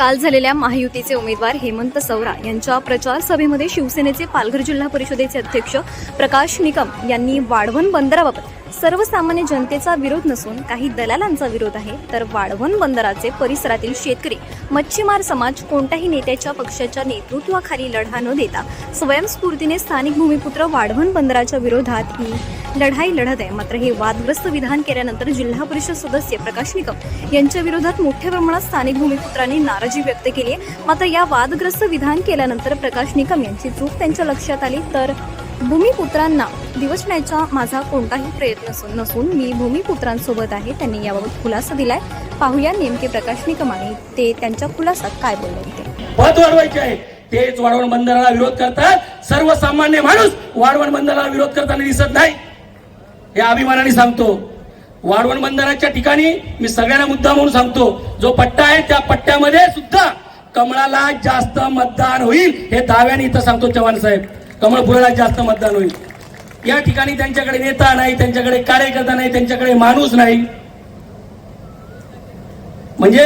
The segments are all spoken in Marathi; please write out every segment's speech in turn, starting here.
काल झालेल्या महायुतीचे उमेदवार हेमंत सवरा यांच्या प्रचार सभेमध्ये शिवसेनेचे पालघर जिल्हा परिषदेचे अध्यक्ष प्रकाश निकम यांनी वाढवण बंदराबाबत सर्वसामान्य जनतेचा विरोध नसून काही दलालांचा विरोध आहे तर वाढवण बंदराचे परिसरातील शेतकरी मच्छीमार समाज कोणत्याही नेत्याच्या पक्षाच्या नेतृत्वाखाली लढा न देता स्वयंस्फूर्तीने स्थानिक भूमिपुत्र वाढवण बंदराच्या विरोधात ही लढाई लढत आहे. मात्र हे वादग्रस्त विधान केल्यानंतर जिल्हा परिषद सदस्य प्रकाश निकम यांच्या विरोधात मोठ्या प्रमाणात स्थानिक भूमिपुत्रांनी नाराजी व्यक्त केली आहे. मात्र या वादग्रस्त विधान केल्यानंतर प्रकाश निकम यांची चूक त्यांच्या लक्षात आली तर भूमिपुत्रांना दिवसण्याचा माझा कोणताही प्रयत्न नसून मी भूमिपुत्रांसोबत आहे. त्यांनी याबाबत खुलासा दिलाय. पाहूया नेमके प्रकाश निकम आणि ते त्यांच्या खुलासात काय बोलले ते वाढवायचे आहे. तेच वाढवण बंदराला विरोध करतात. सर्वसामान्य माणूस वाढवण बंदराला विरोध करताना दिसत नाही. हे अभिमानाने सांगतो. वाढवण बंदराच्या ठिकाणी मी सगळ्यांना मुद्दा म्हणून सांगतो. जो पट्टा आहे त्या पट्ट्यामध्ये सुद्धा कमळाला जास्त मतदान होईल हे दाव्याने इथं सांगतो चव्हाण साहेब. कमळ फुलाला जास्त मतदान होईल. या ठिकाणी त्यांच्याकडे नेता नाही त्यांच्याकडे कार्यकर्ता नाही त्यांच्याकडे माणूस नाही. म्हणजे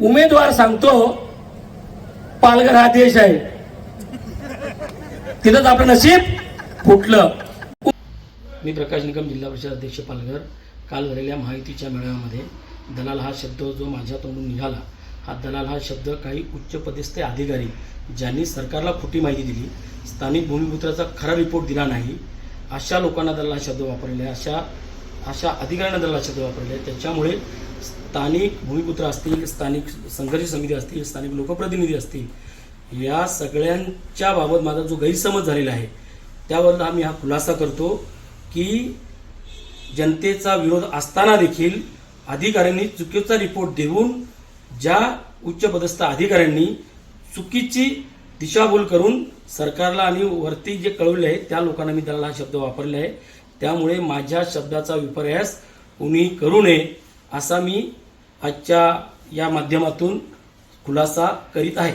उमेदवार सांगतो पालघर हा देश आहे. तिथंच आपलं नशीब फुटलं. मी प्रकाश निकम जिल्हा परिषद अध्यक्ष पालघर. काल झालेल्या माहितीच्या मेळाव्यामध्ये दलाल हा शब्द जो माझ्या तोंडून निघाला हा दलाल हा शब्द काही उच्चपदस्थ अधिकारी ज्यांनी सरकारला खोटी माहिती दिली स्थानिक भूमिपुत्राचा खरा रिपोर्ट दिला नाही अशा लोकांना दलाल हा शब्द वापरलेला आहे अशा अशा अधिकाऱ्यांना दलाल हा शब्द वापरलेला आहे त्याच्यामुळे स्थानिक भूमिपुत्र असतील स्थानिक संघर्ष समिती असतील स्थानिक लोकप्रतिनिधी असतील या सगळ्यांच्या बाबत माझा जो गैरसमज झालेला आहे त्यावर आम्ही हा खुलासा करतो. की जनतेचा विरोध असताना देखील अधिकाऱ्यांनी चुकीचा रिपोर्ट देऊन ज्या उच्चपदस्थ अधिकाऱ्यांनी चुकीची दिशाभूल करून सरकारला आणि वरती जे कळवले आहे त्या लोकांना मी त्याला हा शब्द वापरले आहे. त्यामुळे माझ्या शब्दाचा विपर्यास कुणी करू नये असा मी आजच्या या माध्यमातून खुलासा करीत आहे.